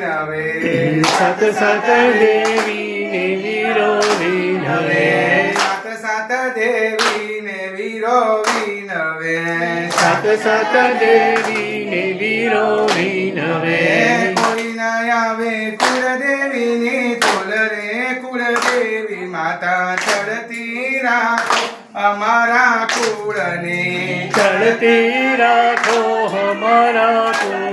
વિનવે સત સત દેવીને વીરો વિનવે સત સાત દેવીને વીરો વિનવે સત સત દેવીને વીરો વિનવે કોઈ ના આવે કુળદેવીની તોલ રે. કુળદેવી માતા ચડતી રાખો અમારા કુળને. ચડતી રાખો અમારા કુળની.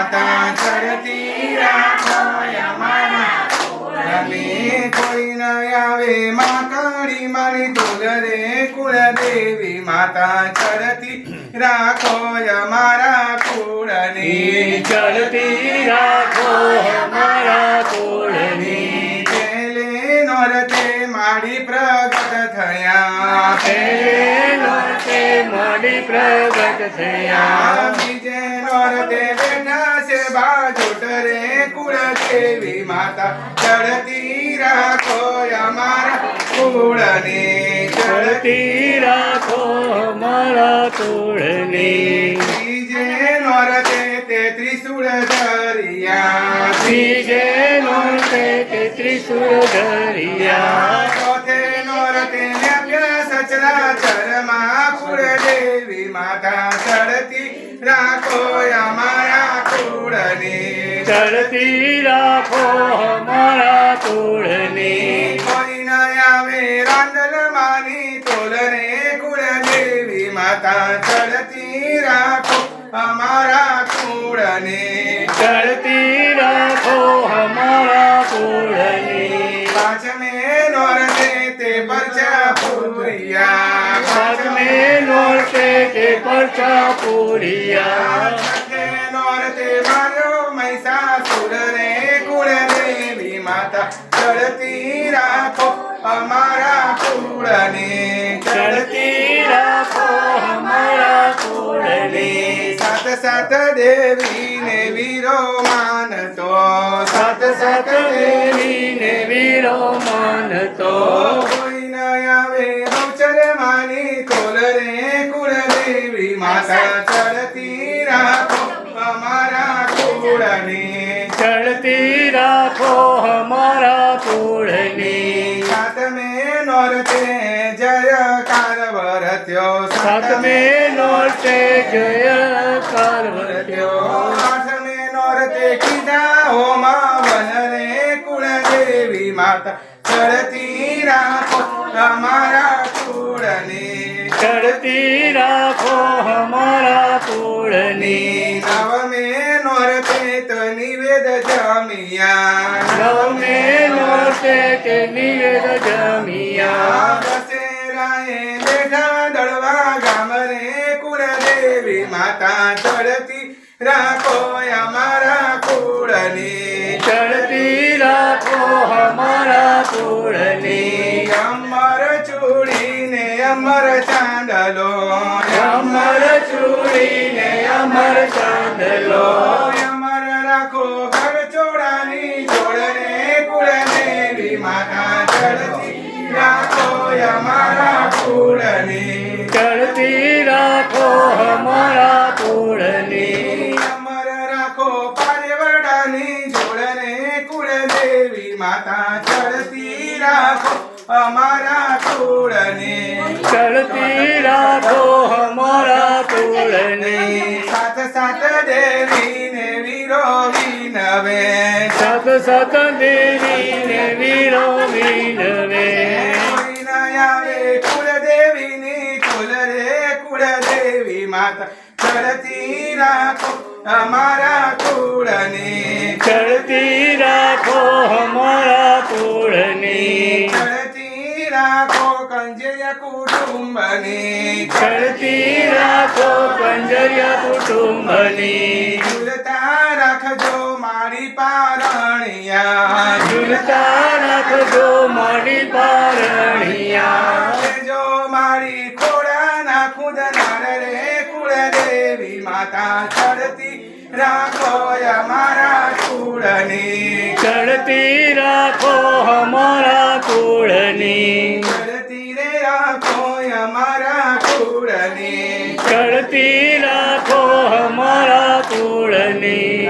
માતા ચડતી રાખોય અમારા કુળને કોઈ ન આવે માં કાળી માની તોલ રે કુળદેવી. માતા ચડતી રાખોય અમારા કુળની. ચડતી રાખો અમારા કુળની. પેલે નોરતે મારી પ્રગટ થયા. મળી પ્રગટ થયા બીજે નોરતે બેઠા છે બાજોટ રે કુળદેવી માતા ચડતી રાખો અમારા કુળને ચડતી રાખો અમારા કુળની બીજે નોરતે તે ત્રિશુળ ધરિયા ત્રીજે નોરતે તે ત્રિશુળ ધરિયા ચોથે અભ્યાસ કુળદેવી માતા ચડતી રાખો અમારા કુળની. ચડતી રાખો અમારા કુળની. કોઈ ન આવે રાંદલ માની તોલને કુળદેવી. માતા ચડતી રાખો અમારા કુળને. ચડતી રાખો અમારા કુળની. પાંચમે નોરતે તે પરચા પૂરિયા તે પરચા પૂરિયા છઠ્ઠે નોરતે માર્યો મહિષાસુર રે કુળદેવી માતા ચડતી રાખો અમારા કુળને. ચડતી રાખો અમારા કુળની. સાત સાત દેવીને વીરો માનતો. સાત સાત દેવીને વીરો માનતો. કુળને ચડતી રાખો અમારા કુળની. સાતમે નોરતે જય કારવરત્યો સાતમે નોરતે જય પાર્વત્યો આઠમે નોરતે કીધા હોમા વનરે કુળદેવી માતા ચડતી રાખો અમારા કુળની. ચડતી રાખો અમારા કુળની. નવમે નોરતે તો નિવેદ જમિયા. ગમે નોરતે કે નિવેદ જમિયા. દશેરાએ બેઠા દળવા ગામ રે કુળદેવી માતા ચડતી રાખો અમારા કુળની. ચડતી રાખો અમારા કુળની. અમર ચૂડીને અમર ચાંદલો. અમર ચૂડીને અમર ચાંદલો. અમારા કુળની. ચડતી રાખો અમારા કુળની. અમર રાખો પારેવડાની જોડને કુળદેવી માતા ચડતી રાખો અમારા કુળને. ચડતી રાખો અમારા કુળની. સાત સાત દેવીને વીરો વિનવે સત સત દેવીને વીરો વિનવે કોઈ ન આવે કુળદેવીની કુલ રે કુળદેવી માતા ચડતી રાખો અમારા કુળને. ચડતી રાખો અમારા કુળને. ચડતી રાખો કંજરિયા કુટુંબની. ચડતી રાખો કંજરિયા કુટુંબની. ઝૂલતા રાખજો મારી પારણિયા. ઝૂલતા રાખજો મારી પારણિયા. માતા ચડતી રાખો અમારા કુળની. ચડતી રાખો અમારા કુળની. ચડતી રે રાખો અમારા કુળની. ચડતી રાખો અમારા કુળની.